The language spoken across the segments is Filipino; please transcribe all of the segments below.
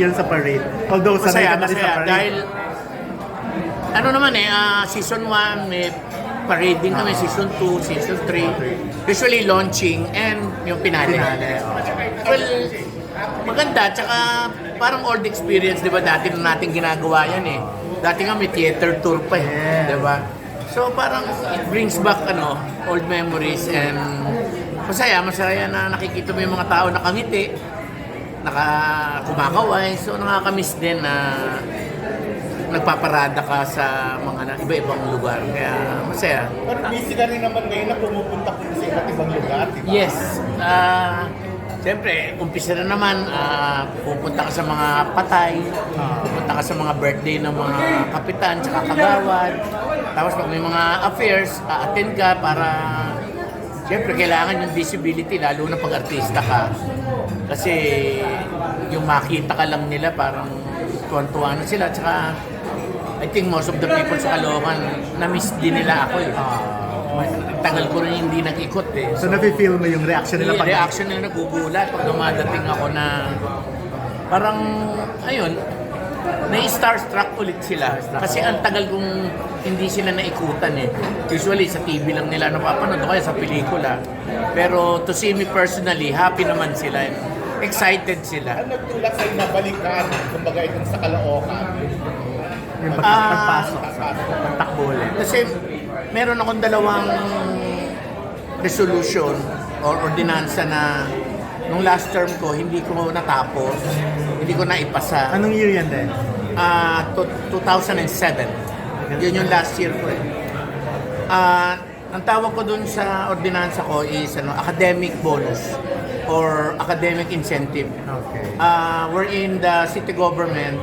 Yan sa parade. Although sanay Masaya, ka na rin sa masaya. parade. Dahil, ano naman eh, ah, season 1, may parading kami, season 2, season 3. Usually launching and yung pinali. Finale, oh. Well, maganda, tsaka parang old experience, di ba? Dati na natin ginagawa yan eh. Dati nga may theater tour pa eh, Yeah. di ba? So parang it brings back ano, old memories and masaya, masaya na nakikita mo yung mga tao nakangiti, naka kumakaway, so nakakamiss din na nagpaparada ka sa mga iba-ibang lugar. Kaya masaya. Pero busy ka rin naman ngayon na pumupunta ko sa iba't ibang lugar, di ba? Yes. Ah, Siyempre, umpisa na naman, ah, pupunta ka sa mga patay, pupunta ka sa mga birthday ng mga kapitan, tsaka kagawad. Tapos pag may mga affairs, a-attend ka para Siyempre, kailangan yung visibility, lalo na pag artista ka. Kasi yung makita ka lang nila, parang tuwan-tuwa na sila. Tsaka, I think most of the people sa Caloocan, na-miss din nila ako eh. Tagal ko rin hindi nag-ikot eh. So nafe-feel mo yung reaction nila Yung pag reaction nila nagugulat pag dumadating ako na parang, ayun, na-starstruck ulit sila. Kasi ang tagal kong hindi sila naikutan eh. Usually sa TV lang nila napapanood o kaya sa pelikula. Pero to see me personally, happy naman sila. Excited sila. Ano nagtulak sa'yo na balikan, kumbaga itong sa Caloocan? yung pag- Ah, pagpasok, pagtakbo ulit. Kasi meron akong dalawang resolution or ordinansa na nung last term ko, hindi ko natapos. Hindi ko naipasa. Anong year yan din? Ah, to- 2007. Yun yung last year ko eh. Ah, ang tawag ko dun sa ordinansa ko is ano, academic bonus or academic incentive. Okay. Uh, wherein the city government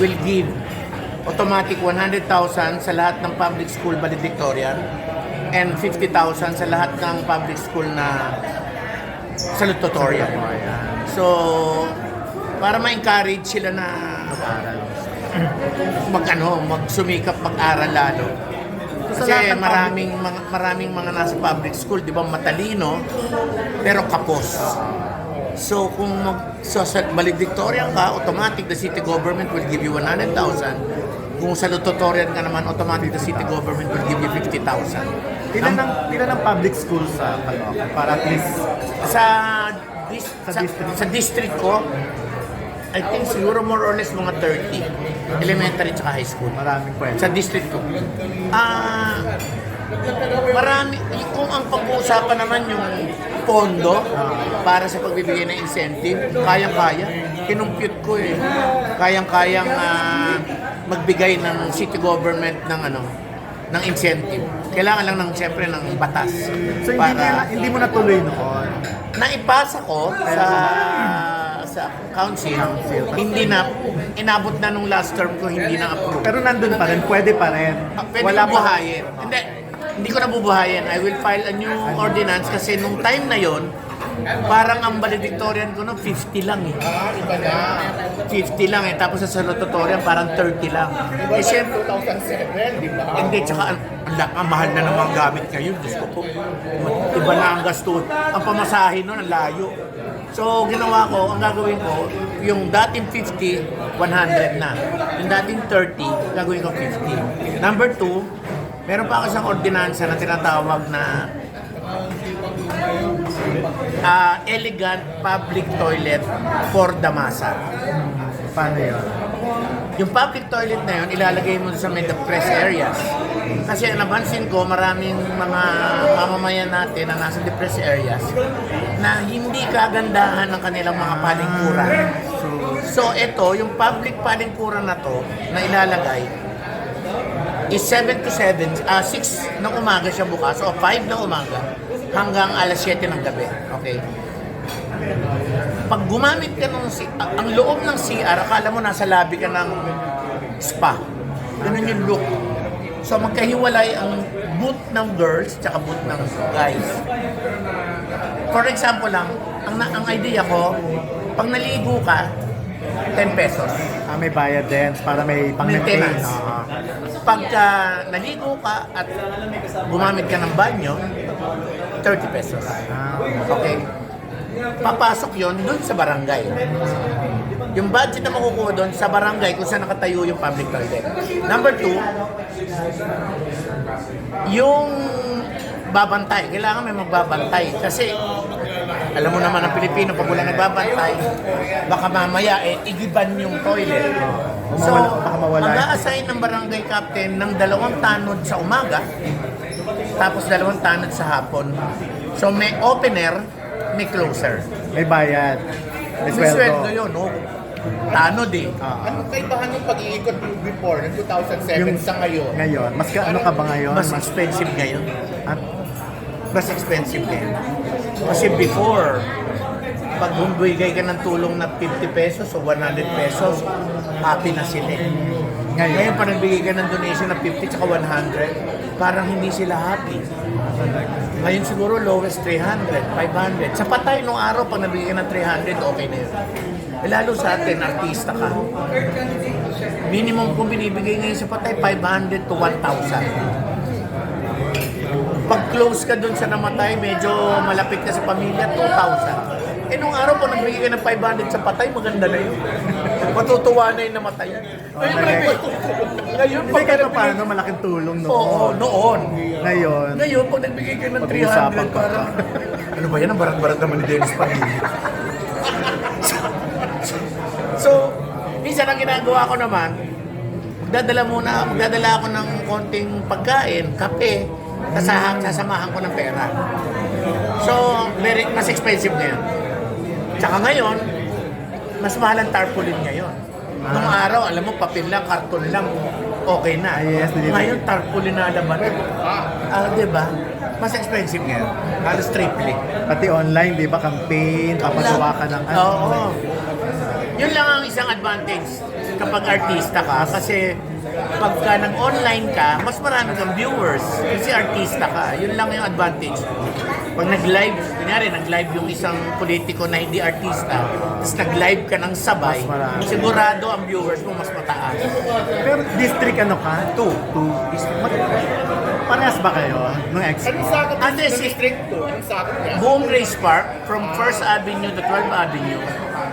will give automatic 100,000 sa lahat ng public school valedictorian and 50,000 sa lahat ng public school na salutatorian. So, para ma-encourage sila na mag ano, magsumikap mag-aral lalo. Sa Kasi lahat ng maraming mga, maraming mga nasa public school, 'di ba, matalino pero kapos. So kung mag so, sa valedictorian ka, automatic the city government will give you 100,000. Kung salutatorian ka naman, automatic the city government will give you 50,000. Ilan ng, ilan ng public school sa Caloocan? Para at least Sa, dis, Sa sa, district. sa district ko, I think siguro more or less mga 30. Elementary tsaka high school. maraming pwede. Sa district ko. Ah, marami, kung ang pag-uusapan naman yung pondo para sa pagbibigay ng incentive, kayang-kaya. Kinumpute ko eh. Kayang-kayang ah, magbigay ng city government ng ano ng incentive. Kailangan lang ng siyempre ng batas. So hindi, na, hindi mo natuloy noon. naipasa ko sa sa council, hindi na inabot na nung last term ko hindi na approve. Pero nandun pa rin, pwede pa rin. Ah, Pwede Wala Wala buhayin. Hindi, hindi ko na bubuhayin. I will file a new ordinance kasi nung time na yon parang ang valedictorian ko no 50 lang eh. Ah, iba na. 50 lang eh. Tapos sa salutatorian parang 30 lang. Eh syempre, 2007, di ba? hindi, tsaka ang, ang, la- ang mahal na naman gamit ngayon. Diyos ko po. Iba na ang gasto. Ang pamasahe nun, ang layo. So, ginawa ko, ang gagawin ko, yung dating 50, 100 na. Yung dating 30, gagawin ko 50. Number two, meron pa ako isang ordinansa na tinatawag na ah, elegant public toilet for the masa. Paano yun? Yung public toilet na yun, ilalagay mo sa may press areas. Kasi napansin ko, maraming mga mamamayan natin na nasa depressed areas na hindi kagandahan ng kanilang mga palingkuran. So, ito, yung public palingkuran na to, na ilalagay, is 7 to 7, ah 6 ng umaga siya bukas, o 5 ng umaga, hanggang alas 7 ng gabi. Okay? Pag gumamit ka ng, ang loob ng CR, akala mo nasa lobby ka ng spa. Ganun yung look. So magkahiwalay ang boot ng girls tsaka boot ng guys. For example lang, ang, ang idea ko, pag naligo ka, 10 pesos. Ah, may bayad din para may pang-maintain. Maintenance. Ah. Pagka naligo ka at gumamit ka ng banyo, 30 pesos. Ah, Okay? Papasok yon dun sa barangay. Yung budget na makukuha doon sa barangay kung saan nakatayo yung public toilet. Number two, yung babantay. Kailangan may magbabantay. Kasi, alam mo naman ang Pilipino, pag wala nagbabantay, baka mamaya eh, igiban yung toilet. So, mag-a-assign ng barangay captain ng dalawang tanod sa umaga, tapos dalawang tanod sa hapon. So, may opener, may closer. May bayad. May May sweldo sweldo. yun, no? Tanod eh. Ah, Anong kaibahan ng pag-iikot before, ng 2007 Yung- sa ngayon? ngayon, mas ka, ano ka ba ngayon? Mas expensive ngayon. At, Mas expensive ngayon. Kasi before, pag bumibigay ka ng tulong na 50 pesos o 100 pesos, happy na sila. eh. Ngayon? Ngayon, pag nagbigay ka ng donation na 50 tsaka 100, parang hindi sila happy. Ngayon siguro lowest 300, 500. Sa patay nung araw, pag nabigay ka ng 300, okay na yun. Eh, lalo sa atin, artista ka. Minimum kung binibigay ngayon sa patay, 500 to 1,000 pag close ka dun sa namatay, medyo malapit ka sa pamilya, 2,000. Eh nung araw po nagbigay ka ng 500 sa patay, maganda na yun. Matutuwa na yung namatay. Ngayon, ngayon- ngayon hindi pag kahit paano, malaking tulong noon. Oo, noon. Ngayon, Ngayon, pag nagbigay ka ng Pag-uusapan 300, pa. parang, ano ba yan, ang barat-barat naman ni Dennis Padilla. so, minsan ang ginagawa ko naman, magdadala muna, magdadala ako ng konting pagkain, kape, kasahan, sasamahan ko ng pera. So, very, mas expensive ngayon. Tsaka ngayon, mas mahal ang tarpaulin ngayon. Nung araw, alam mo, papel lang, karton lang, okay na. Ah, yes, delivery. ngayon, tarpaulin na laban. Ah, di ba? Mas expensive ngayon. Halos triple. pati online, di ba, campaign, papagawa ka ng ano. Oo. Yun lang ang isang advantage kapag artista ka kasi pagka nag-online ka, mas marami kang viewers kasi artista ka. Yun lang yung advantage. Pag nag-live, kunyari nag-live yung isang politiko na hindi artista, tapos nag-live ka ng sabay, Mas marami. sigurado ang viewers mo mas mataas. Pero district ano ka? Two. Two. District. Mag- Parehas ba kayo nung expo? Anong sakot Ano ng si- district to? Anong sakot niya? buong Race Park from 1st Avenue to 12th Avenue,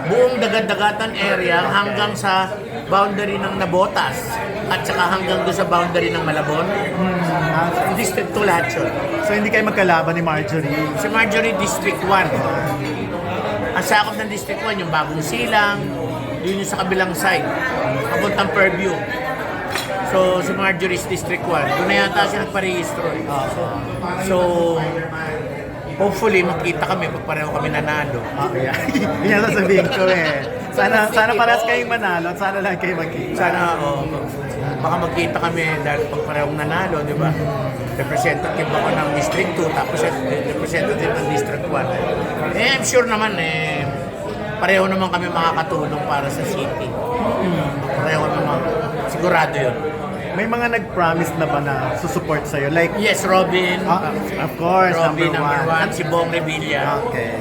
buong dagat-dagatan area hanggang sa boundary ng Nabotas at saka hanggang doon sa boundary ng Malabon. Ah, District 2 lahat yun. so hindi kayo magkalaban ni Marjorie. Si Marjorie District 1. Ang sakop ng District 1, yung bagong silang, yun yung sa kabilang side, papuntang Fairview. So, si Marjorie's District 1. Doon na yata siya nagparehistro. eh. So, hopefully makita kami pag pareho kami nanalo. Ah, yeah. Yan ang sasabihin ko eh. Sana, sana parehas kayong manalo at sana lang kayo magkita. Sana, oh, baka magkita kami dahil pag parehong nanalo, di ba? Representative ako ng District 2, tapos representative ng District 1. Eh, I'm sure naman, eh, pareho naman kami makakatulong para sa city. Pareho naman. Sigurado yun. May mga nag-promise na ba na susupport sa'yo? Like, Yes, Robin. ah, of course, Robin, number, number one. one. Si Bong Revilla. Okay.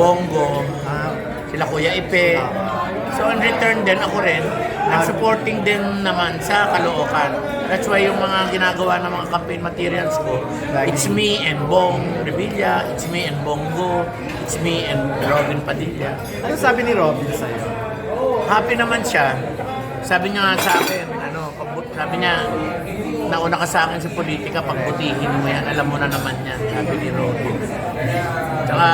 Bongo. Ah, sila Kuya Ipe. So in return din ako rin, I'm supporting din naman sa Caloocan. That's why yung mga ginagawa ng mga campaign materials ko, it's me and Bong Revilla, it's me and Bongo, it's me and Robin Padilla. ano sabi ni Robin sa'yo? Happy naman siya. Sabi niya nga sa akin, ano, pagbu- sabi niya, nauna ka sa akin sa politika, pagbutihin mo yan, alam mo na naman yan, sabi ni Robin. Tsaka,